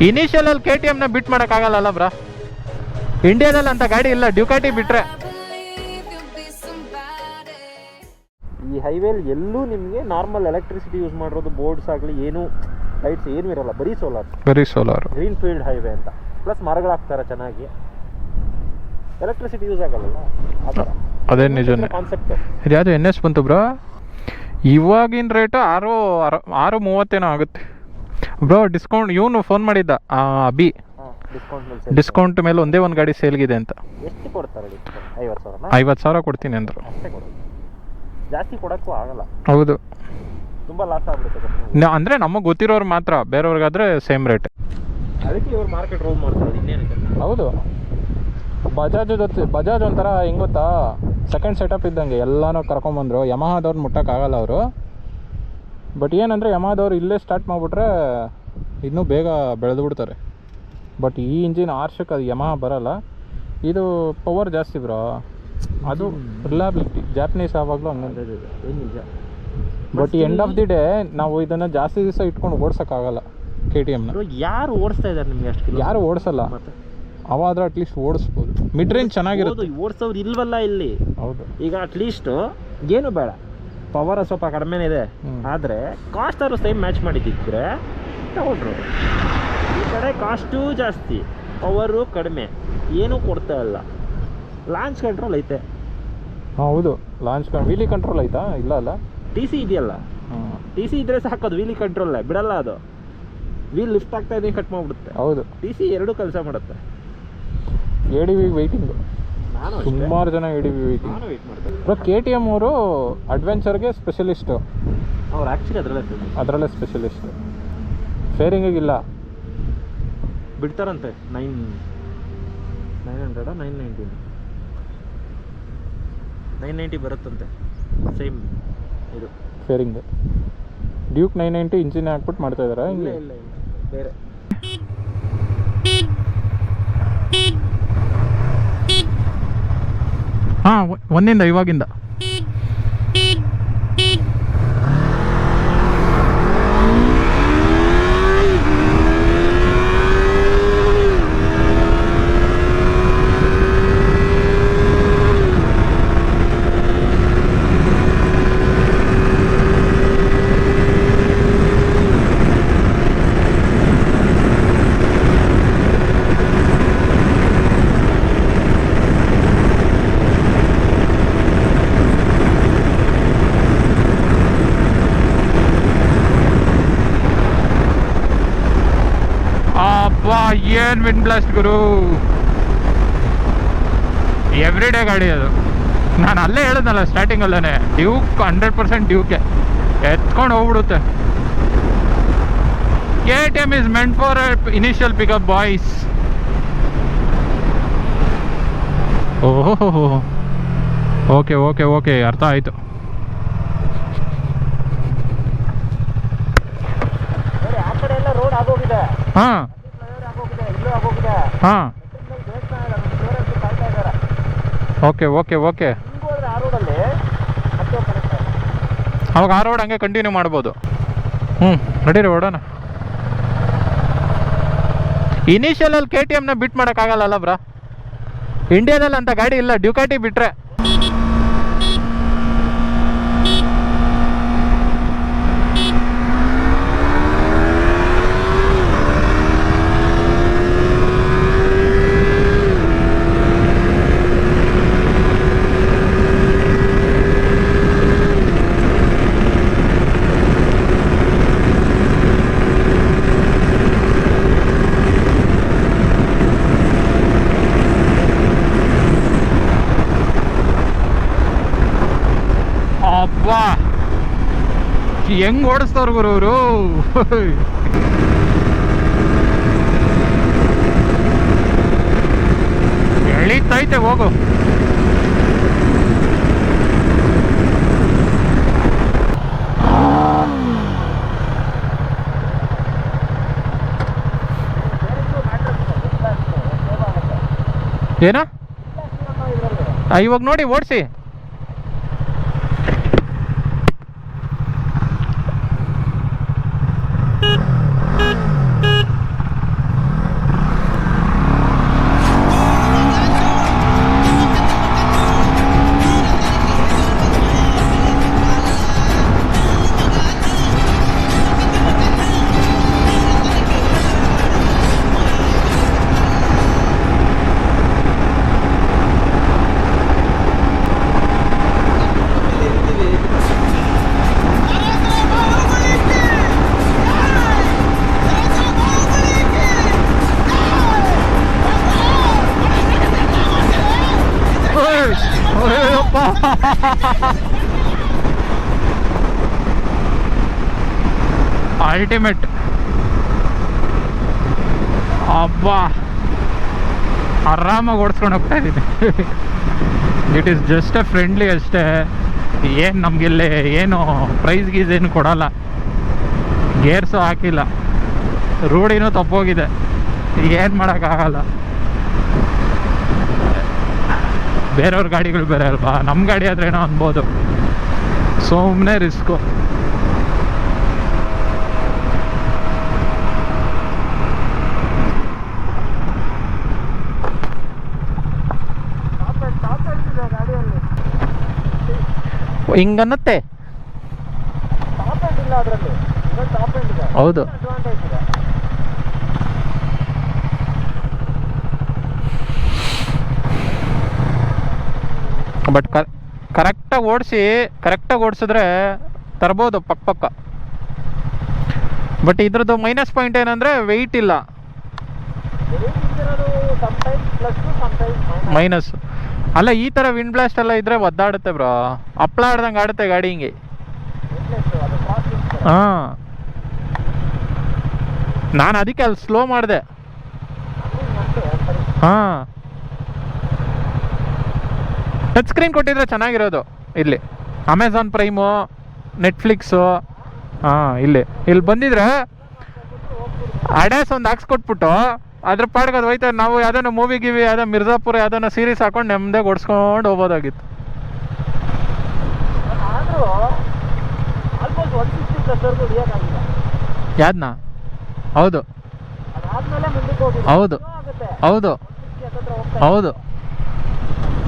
ಇನಿಷಿಯಲಲ್ಲಿ K T ಎಮ್ನ ಬಿಟ್ ಮಾಡೋಕ್ಕಾಗಲ್ಲ ಬ್ರಾ ಇಂಡಿಯಾದಲ್ಲಿ ಅಂತ ಗಾಡಿ ಇಲ್ಲ ಡ್ಯೂಕಾಟಿ ಬಿಟ್ರೆ. ಈ ಹೈವೇಲಿ ಎಲ್ಲೂ ನಿಮಗೆ ನಾರ್ಮಲ್ ಎಲೆಕ್ಟ್ರಿಸಿಟಿ ಯೂಸ್ ಮಾಡಿರೋದು ಬೋರ್ಡ್ಸ್ ಆಗಲಿ ಏನು ಲೈಟ್ಸ್ ಏನೂ ಇರಲ್ಲ ಬರೀ ಸೋಲಾರ್ ಬರೀ ಸೋಲಾರ್ ಗ್ರೀನ್ ಫೀಲ್ಡ್ ಹೈವೇ ಅಂತ. ಪ್ಲಸ್ ಮರಗಳು ಹಾಕ್ತಾರೆ ಚೆನ್ನಾಗಿ. ಎಲೆಕ್ಟ್ರಿಸಿಟಿ ಯೂಸ್ ಆಗಲ್ಲ ಅದೇ ನಿಜನೇ. ಕಾನ್ಸೆಪ್ಟ್ ಇದು ಯಾವುದು ಎನ್ ಎಸ್ ಬಂತು ಬ್ರೋ ಇವಾಗಿನ ರೇಟು ಆರು- ಆರು ಮೂವತ್ತೇನೋ ಆಗುತ್ತೆ. ಬ್ರೋ ಡಿಸ್ಕೌಂಟ್ ಇವನು ಫೋನ್ ಮಾಡಿದ್ದ. ಆ, ಅಭಿ. ಡಿಸ್ಕೌಂಟ್ ಮೇಲೆ ಡಿಸ್ಕೌಂಟ್ ಮೇಲೆ ಒಂದೇ ಒಂದು ಗಾಡಿ ಸೇಲ್ಗಿದೆ ಅಂತ. ಎಷ್ಟು ಕೊಡ್ತಾರೆ ಐವತ್ತು ಸಾವಿರ ಕೊಡ್ತೀನಿ ಅಂದರು. ಜಾಸ್ತಿ ಕೊಡೋಕ್ಕೂ ಆಗಲ್ಲ. ಹೌದು. ತುಂಬ ಲಾಸ್ ಆಗ್ಬಿಡುತ್ತೆ ಅಂದ್ರೆ ನಮಗೆ ಗೊತ್ತಿರೋರು ಮಾತ್ರ ಬೇರೆಯವ್ರಿಗಾದ್ರೆ ಸೇಮ್ ರೇಟ್ ಅದಕ್ಕೆ ಇವ್ರು ಮಾರ್ಕೆಟ್ ರೋಲ್ ಮಾಡ್ತಾರೆ ಇನ್ನೇನಿದೆ ಹೌದು. ಬಜಾಜ್ ಜೊತೆ ಬಜಾಜ್ ಒಂಥರ ಹೆಂಗ್ ಗೊತ್ತಾ? ಸೆಕೆಂಡ್ ಸೆಟಪ್ ಇದ್ದಂಗೆ ಎಲ್ಲಾನು ಕರ್ಕೊಂಬಂದರು. ಯಮಹಾದವ್ರು ಮುಟ್ಟಕ್ಕಾಗಲ್ಲ ಅವರು. ಬಟ್ ಏನಂದರೆ ಯಮಾದವ್ರು ಇಲ್ಲೇ ಸ್ಟಾರ್ಟ್ ಮಾಡಿಬಿಟ್ರೆ ಇನ್ನೂ ಬೇಗ ಬೆಳೆದು ಬಿಡ್ತಾರೆ. ಬಟ್ ಈ ಇಂಜಿನ್ ಆರ್ಷಕ್ಕೆ ಅದು ಯಮಹ ಬರಲ್ಲ. ಇದು ಪವರ್ ಜಾಸ್ತಿ ಬ್ರೋ ಅದು ರಿಲಯಬಿಲಿಟಿ ಜಾಪನೀಸ್ ಆವಾಗಲೂ ನಿಜ? But end of the day ನಾವು ಇದನ್ನು ಜಾಸ್ತಿ ದಿವಸ ಇಟ್ಕೊಂಡು ಓಡಿಸೋಕ್ಕಾಗಲ್ಲ ಕೆ ಟಿ ಎಮ್ನ ಯಾರು ಓಡಿಸ್ತಾ ಇದ್ದಾರೆ ನಿಮಗೆ ಅಷ್ಟು ಯಾರು ಓಡಿಸಲ್ಲ. ಅವಾದ್ರೆ ಅಟ್ಲೀಸ್ಟ್ ಓಡಿಸ್ಬೋದು. ಮಿಡ್ ರೇಂಜ್ ಚೆನ್ನಾಗಿರೋದು ಓಡಿಸೋರು ಇಲ್ವಲ್ಲ ಇಲ್ಲಿ. ಹೌದು. ಈಗ ಅಟ್ಲೀಸ್ಟು ಏನು ಬೇಡ. ಪವರ್ ಸ್ವಲ್ಪ ಕಡಿಮೆನೇ ಇದೆ. ಆದರೆ ಕಾಸ್ಟ್ ಅವರು ಸೇಮ್ ಮ್ಯಾಚ್ ಮಾಡಿದ್ದಿದ್ರೆ ತಗೊಂಡ್ರು. ಈ ಕಡೆ ಕಾಸ್ಟೂ ಜಾಸ್ತಿ ಪವರು ಕಡಿಮೆ. ಏನೂ ಕೊಡ್ತಾ ಇಲ್ಲ. ಲಾಂಚ್ ಕಂಟ್ರೋಲ್ ಐತೆ. ಹೌದು. ಲಾಂಚ್ ವೀಲಿ ಕಂಟ್ರೋಲ್ ಐತಾ? ಇಲ್ಲ ಅಲ್ಲ? ಟಿ ಸಿ ಇದೆಯಲ್ಲ. ಟಿ ಸಿ ಇದ್ರೆ ಸಾಕೋದು ವೀಲಿ ಕಂಟ್ರೋಲ್ ಬಿಡಲ್ಲ ಅದು. ವೀಲ್ ಲಿಫ್ಟ್ ಆಗ್ತಾ ಇದೆ ಕಟ್ ಮಾಡಿಬಿಡುತ್ತೆ. ಹೌದು. ಟಿ ಸಿ ಎರಡೂ ಕೆಲಸ ಮಾಡುತ್ತೆ. ಎ ಡಿ ವಿ ವೆಯ್ಟಿಂಗು ನಾನು ಸುಮಾರು ಜನ ಹಿಡಿವಿ ಬ್ರೋ ಕೆ ಟಿ ಎಂ ಅವರು ಅಡ್ವೆಂಚರ್ಗೆ ಸ್ಪೆಷಲಿಸ್ಟು ಅವ್ರು ಆ್ಯಕ್ಚುಲಿ ಅದರಲ್ಲೇ ಸ್ಪೆಷಲಿಸ್ಟ್ ಅದರಲ್ಲೇ ಸ್ಪೆಷಲಿಸ್ಟು ಫೇರಿಂಗಿಗಿಲ್ಲ ಬಿಡ್ತಾರಂತೆ. ನೈನ್ ನೈನ್ ಹಂಡ್ರೆಡಾ ನೈನ್ ನೈಂಟಿನ ನೈನ್ ನೈಂಟಿ ಬರುತ್ತಂತೆ. ಸೇಮ್ ಇದು. Fairing Duke nine ninety engine ಹಾಕ್ಬಿಟ್ಟು ಮಾಡ್ತಾ ಇದಾರಾ ಇಲ್ಲ ಇಲ್ಲ ಇಲ್ಲ. ಬೇರೆ. ಹಾಂ ಒಂದಿಂದ ಇವಾಗಿಂದ. ಏನು ವಿಂಡ್ ಬ್ಲಾಸ್ಟ್ ಗುರು. ಎವ್ರಿ ಡೇ ಗಾಡಿ ಅದು. ನಾನು ಅಲ್ಲೇ ಹೇಳಿದ್ನಲ್ಲ ಸ್ಟಾರ್ಟಿಂಗಲ್ಲೇ ಡ್ಯೂಕ್ ಹಂಡ್ರೆಡ್ ಪರ್ಸೆಂಟ್ ಡ್ಯೂಕೆ ಎತ್ಕೊಂಡು ಹೋಗ್ಬಿಡುತ್ತೆ. K T M is meant for initial pickup boys ಓಹೋ ಓಕೆ ಓಕೆ ಓಕೆ ಅರ್ಥ ಆಯಿತು. ಹಾಂ. ಹಾಂ. Okay okay okay. ಅವಾಗ ಆ ರೋಡ್ ಹಂಗೆ ಕಂಟಿನ್ಯೂ ಮಾಡ್ಬೋದು. ಹ್ಞೂ ನಡೀರಿ, ಓಡೋಣ. ಇನಿಷಿಯಲಲ್ಲಿ ಕೆ ಟಿ ಎಮ್ನ ಬಿಟ್ ಮಾಡೋಕ್ಕಾಗಲ್ಲ ಬ್ರಾ? ಇಂಡಿಯಾದಲ್ಲಿ ಅಂತ ಗಾಡಿ ಇಲ್ಲ ಡ್ಯೂಕಾಟಿ ಬಿಟ್ರೆ ಅಬ್ಬಾ ಹೆಂಗ್ ಓಡಿಸ್ತಾರ ಗುರು ಅವರು? ಎಳಿತೈತೆ ಹೋಗು. ಏನ? ಇವಾಗ ನೋಡಿ ಓಡಿಸಿ. ಅಲ್ಟಿಮೇಟ್ ಅಬ್ಬಾ. ಆರಾಮಾಗಿ ಓಡಿಸ್ಕೊಂಡು ಹೋಗ್ತಾ ಇದ್ದೀನಿ. It is just a friendly ಅಷ್ಟೇ. ಏನು ನಮಗಿಲ್ಲಿ ಏನು ಪ್ರೈಸ್ ಗೀಸ್ ಏನು ಕೊಡೋಲ್ಲ. ಗೇರ್ಸು ಹಾಕಿಲ್ಲ. ರೂಢಿನೂ ತಪ್ಪೋಗಿದೆ. ಏನು ಮಾಡೋಕ್ಕಾಗಲ್ಲ ಬೇರೆಯವ್ರ ಗಾಡಿಗಳು ಬೇರೆ ಅಲ್ವಾ? ನಮ್ಮ ಗಾಡಿ ಆದ್ರೆ ಏನೋ ಅನ್ಬೋದು ಸುಮ್ಮನೆ ರಿಸ್ಕು ಹಿಂಗನ್ನತ್ತೆ. ಹೌದು. ಬಟ್ ಕರೆಕ್ಟಾಗಿ ಓಡಿಸಿ ಕರೆಕ್ಟಾಗಿ ಓಡಿಸಿದ್ರೆ ತರ್ಬೋದು ಪಕ್ಕ ಪಕ್ಕ. ಬಟ್ ಇದ್ರದ್ದು ಮೈನಸ್ ಪಾಯಿಂಟ್ ಏನಂದರೆ ವೆಯ್ಟ್ ಇಲ್ಲ. ಮೈನಸ್ ಅಲ್ಲ, ಈ ಥರ ವಿಂಡ್ ಬ್ಲಾಸ್ಟ್ ಎಲ್ಲ ಇದ್ರೆ ಒದ್ದಾಡುತ್ತೆ ಬ್ರೋ ಹಪ್ಪಳ ಆಡ್ದಂಗೆ ಆಡುತ್ತೆ ಗಾಡಿ ಹಿಂಗೆ. ಹಾಂ. ನಾನು ಅದಕ್ಕೆ ಅಲ್ಲಿ ಸ್ಲೋ ಮಾಡಿದೆ. ಹಾಂ. ಟಚ್ ಸ್ಕ್ರೀನ್ ಕೊಟ್ಟಿದ್ರೆ ಚೆನ್ನಾಗಿರೋದು, ಇಲ್ಲಿ. ಅಮೆಝಾನ್ ಪ್ರೈಮು ನೆಟ್ಫ್ಲಿಕ್ಸು ಹಾಂ, ಇಲ್ಲಿ. ಇಲ್ಲಿ ಬಂದಿದ್ರೆ, ಅಡ್ಯಾಸ್ ಒಂದು ಹಾಕ್ಸ್ಕೊಟ್ಬಿಟ್ಟು ಅದ್ರ ಪಾಡ್ಗೆ ಅದು ಹೋಯ್ತಾ. ನಾವು ಯಾವ್ದಾನ ಮೂವಿ ಗಿವಿ ಯಾವ್ದೋ ಮಿರ್ಜಾಪುರ ಯಾವುದೋ ಸೀರೀಸ್ ಹಾಕೊಂಡು ನೆಮ್ಮದಿ ಓಡಿಸ್ಕೊಂಡು ಹೋಗೋದಾಗಿತ್ತು ಯಾವ್ದನ್ನ ಹೌದು. ಹೌದು. ಹೌದು. 160 ಹತ್ತತ್ರ ಹೋಗ್ತಾ ಹೌದು.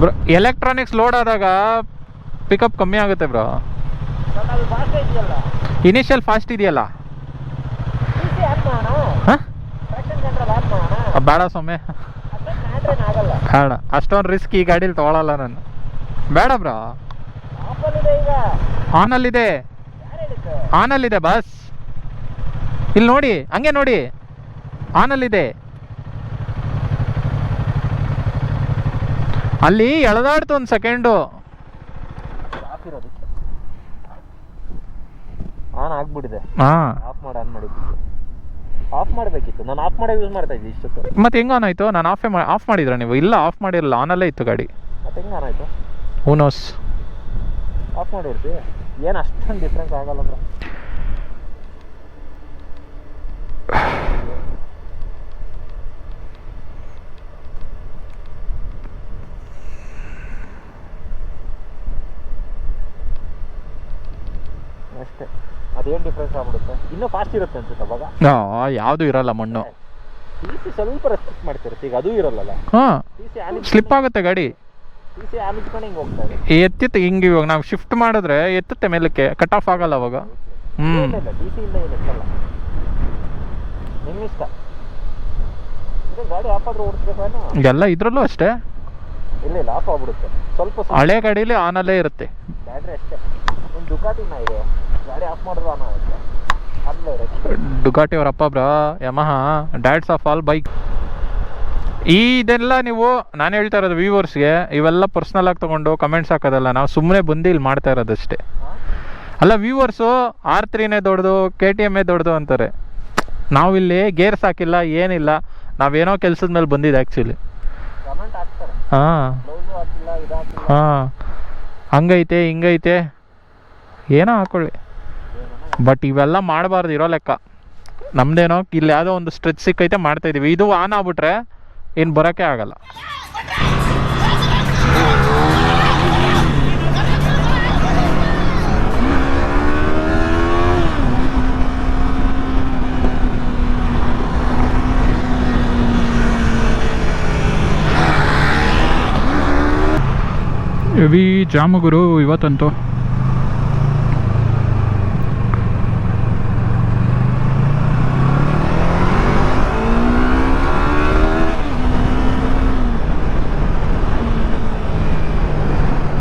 ಬ್ರೋ ಎಲೆಕ್ಟ್ರಾನಿಕ್ಸ್ ಲೋಡ್ ಆದಾಗ ಪಿಕಪ್ ಕಮ್ಮಿ ಆಗುತ್ತೆ ಬ್ರೋ. ಇನಿಷಿಯಲ್ ಫಾಸ್ಟ್ ಇದೆಯಲ್ಲ ಸಿ ಸಿ ಆ್ಯಪ್ ಮಾಡೋಣ ಹಾಂ ಫ್ಯಾಷನ್ ಕಂಟ್ರೋಲ್ ಆ್ಯಪ್ ಮಾಡೋಣ ಬೇಡ ಸೊಮ್ಮೆ ಬೇಡ. ಅಷ್ಟೊಂದು ರಿಸ್ಕ್ ಈ ಗಾಡೀಲಿ ತೊಗೊಳಲ್ಲ ನಾನು. ಬೇಡ ಬ್ರೋ ಆನಲ್ಲಿದೆ ಆನಲ್ಲಿದೆ ಬಸ್ ಇಲ್ಲಿ ನೋಡಿ ಹಂಗೆ ನೋಡಿ. ಆನಲ್ಲಿದೆ ಅಲ್ಲಿ ಎಳೆದಾಡ್ತು ಒಂದು ಸೆಕೆಂಡು ಆನ್ ಆಗ್ಬಿಟ್ಟಿದೆ. ಹಾಂ. ಆಫ್ ಮಾಡಿ ಆನ್ ಮಾಡಿದ್ದು. ಆಫ್ ಮಾಡಬೇಕಿತ್ತು. ನಾನು ಆಫ್ ಮಾಡೇ ಯೂಸ್ ಮಾಡ್ತಾ ಇದ್ದೆ ಇಷ್ಟಕ್ಕೆ. ಮತ್ತೆ ಹೆಂಗೆ ಆನ್ ಆಯಿತು? ನಾನು ಆಫೇ ಆಫ್ ಮಾಡಿದ್ರ ನೀವು? ಇಲ್ಲ ಆಫ್ ಮಾಡಿರಲ್ಲ ಅಲ್ಲೇ ಇತ್ತು ಗಾಡಿ. ಮತ್ತೆ ಹೆಂಗೆ ಆನ್ ಆಯಿತು? ಹೂನೋಸ್ ಆಫ್ ಮಾಡಿ ಏನು ಅಷ್ಟೊಂದು ಡಿಫ್ರೆನ್ಸ್ ಆಗಲ್ಲ ಬ್ರೋ ಅಷ್ಟೇ ಅದೇನು ಡಿಫ್ರೆನ್ಸ್ ಆಗ್ಬಿಡುತ್ತೆ ಇನ್ನೂ ಫಾಸ್ಟ್ ಇರುತ್ತೆ ಅನ್ಸುತ್ತೆ ಅವಾಗ. ಯಾವುದು ಇರಲ್ಲ ಮಣ್ಣು. ಟಿ ಸಿ ಸ್ವಲ್ಪ ರೆಸ್ಟ್ರಿಕ್ಟ್ ಮಾಡ್ತಿರುತ್ತೆ ಈಗ ಅದು ಇರಲ್ಲ ಹಾಂ ಸಿ ಆನ್ ಸ್ಲಿಪ್ ಆಗುತ್ತೆ ಗಾಡಿ. ಟಿ ಸಿ ಹಿಂಗೆ ಹೋಗ್ತಾ ಇದೆ. ಎತ್ತಿತ್ತು ಹಿಂಗೆ ಇವಾಗ ನಾವು ಶಿಫ್ಟ್ ಮಾಡಿದ್ರೆ ಎತ್ತುತ್ತೆ ಮೇಲಕ್ಕೆ ಕಟ್ ಆಫ್ ಆಗಲ್ಲ ಅವಾಗ. ಹ್ಞೂ ಇಲ್ಲ ಸಿ ಏನು ಎತ್ತಲ್ಲ ನಿಮ್ಮ ಇಷ್ಟ? ಇದು ಗಾಡಿ ಆಫ್ ಆದ್ರೂ ಓಡಿಸ್ಬೇಕಾನ ಎಲ್ಲ ಇದ್ರಲ್ಲೂ ಅಷ್ಟೇ. ಇಲ್ಲ ಇಲ್ಲ ಆಫ್ ಆಗ್ಬಿಡುತ್ತೆ. ಸ್ವಲ್ಪ ಹಳೆ ಗಾಡೀಲಿ ಆನಲ್ಲೇ ಇರುತ್ತೆ. ಬ್ಯಾಟ್ರಿ ಅಷ್ಟೇ. ಒಂದು ದುಕಾಟಿನ ಇದೆ. ಗಾಡಿ ಆಫ್ ಮಾಡಿದ್ರೆ ಆನ್ ಆಗುತ್ತೆ. ಡುಗಾಟಿ ಅವರ ಅಪ್ಪ bro Yamaha dads of all bike ಈ ಇದೆಲ್ಲ ನೀವು ನಾನು ಹೇಳ್ತಾ ಇರೋದು ವ್ಯೂವರ್ಸ್ಗೆ ಇವೆಲ್ಲ ಪರ್ಸ್ನಲ್ ಆಗಿ ತೊಗೊಂಡು ಕಮೆಂಟ್ಸ್ ಹಾಕೋದಲ್ಲ ನಾವು ಸುಮ್ಮನೆ ಬಂದು ಇಲ್ಲಿ ಮಾಡ್ತಾ ಇರೋದಷ್ಟೇ. ಅಲ್ಲ ವ್ಯೂವರ್ಸು ಆರ್ ತ್ರೀನೇ ದೊಡ್ಡದು ಕೆ ಟಿ ಎಮ್ಮೇ ದೊಡ್ಡದು ಅಂತಾರೆ. ನಾವಿಲ್ಲಿ ಗೇರ್ಸ್ ಹಾಕಿಲ್ಲ ಏನಿಲ್ಲ ನಾವೇನೋ ಕೆಲಸದ ಮೇಲೆ ಬಂದಿದ್ದು ಆ್ಯಕ್ಚುಲಿ ಹಾಂ. ಹಾಂ. ಹಂಗೈತೆ ಹಿಂಗೈತೆ. ಏನೋ ಹಾಕೊಳ್ಳಿ. ಬಟ್ ಇವೆಲ್ಲ ಮಾಡಬಾರ್ದು, ಇರೋ ಲೆಕ್ಕ. ನಮ್ದೇನೋ ಇಲ್ಲಿ ಯಾವುದೋ ಒಂದು ಸ್ಟ್ರೆಚ್ ಸಿಕ್ಕೈತೆ ಮಾಡ್ತಾ ಇದೀವಿ. ಇದು ಆನ್ ಆಗ್ಬಿಟ್ರೆ ಏನು ಬರೋಕ್ಕೆ ಆಗಲ್ಲ. ಹೆವಿ ಜಾಮಗುರು ಇವತ್ತಂತೂ.